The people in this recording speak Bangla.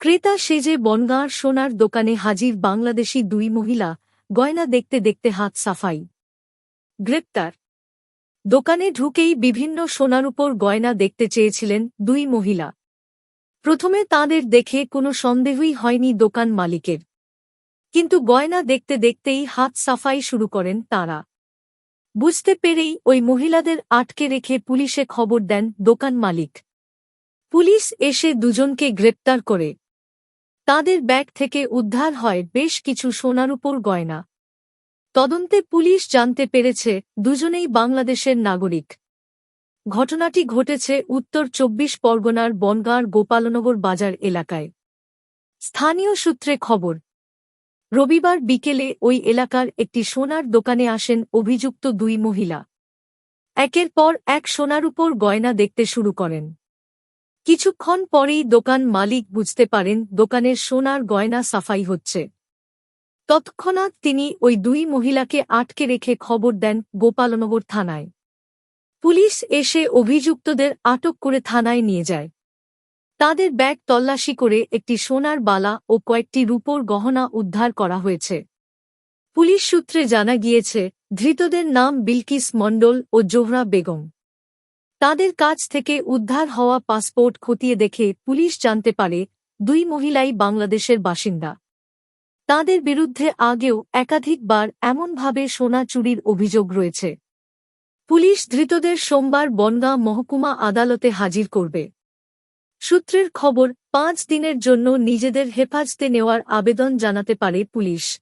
ক্রেতা সেজে বনগাঁর সোনার দোকানে হাজির বাংলাদেশি দুই মহিলা, গয়না দেখতে দেখতে হাত সাফাই। গ্রেপ্তার। দোকানে ঢুকেই বিভিন্ন সোনার উপর গয়না দেখতে চেয়েছিলেন দুই মহিলা। প্রথমে তাদের দেখে কোনো সন্দেহই হয়নি দোকান মালিকের। কিন্তু গয়না দেখতে দেখতেই হাত সাফাই শুরু করেন তাঁরা। বুঝতে পেরেই ওই মহিলাদের আটকে রেখে পুলিশে খবর দেন দোকান মালিক। পুলিশ এসে দুজনকে গ্রেপ্তার করে। তাদের ব্যাগ থেকে উদ্ধার হয় বেশ কিছু সোনার উপর গয়না। তদন্তে পুলিশ জানতে পেরেছে, দুজনেই বাংলাদেশের নাগরিক। ঘটনাটি ঘটেছে উত্তর চব্বিশ পরগনার বনগাঁর গোপালনগর বাজার এলাকায়। স্থানীয় সূত্রে খবর, রবিবার বিকেলে ওই এলাকার একটি সোনার দোকানে আসেন অভিযুক্ত দুই মহিলা। একের পর এক সোনার উপর গয়না দেখতে শুরু করেন। কিছুক্ষণ পরেই দোকান মালিক বুঝতে পারেন দোকানের সোনার গয়না সাফাই হচ্ছে। তৎক্ষণাৎ তিনি ওই দুই মহিলাকে আটকে রেখে খবর দেন গোপালনগর থানায়। পুলিশ এসে অভিযুক্তদের আটক করে থানায় নিয়ে যায়। তাদের ব্যাগ তল্লাশি করে একটি সোনার বালা ও কয়েকটি রূপোর গহনা উদ্ধার করা হয়েছে। পুলিশ সূত্রে জানা গিয়েছে, ধৃতদের নাম বিলকিস মণ্ডল ও জোহরা বেগম। তাদের কাছ থেকে উদ্ধার হওয়া পাসপোর্ট খতিয়ে দেখে পুলিশ জানতে পারে, দুই মহিলাই বাংলাদেশের বাসিন্দা। তাদের বিরুদ্ধে আগেও একাধিকবার এমনভাবে সোনা চুরির অভিযোগ রয়েছে। পুলিশ ধৃতদের সোমবার বনগাঁ মহকুমা আদালতে হাজির করবে। সূত্রের খবর, পাঁচ দিনের জন্য নিজেদের হেফাজতে নেওয়ার আবেদন জানাতে পারে পুলিশ।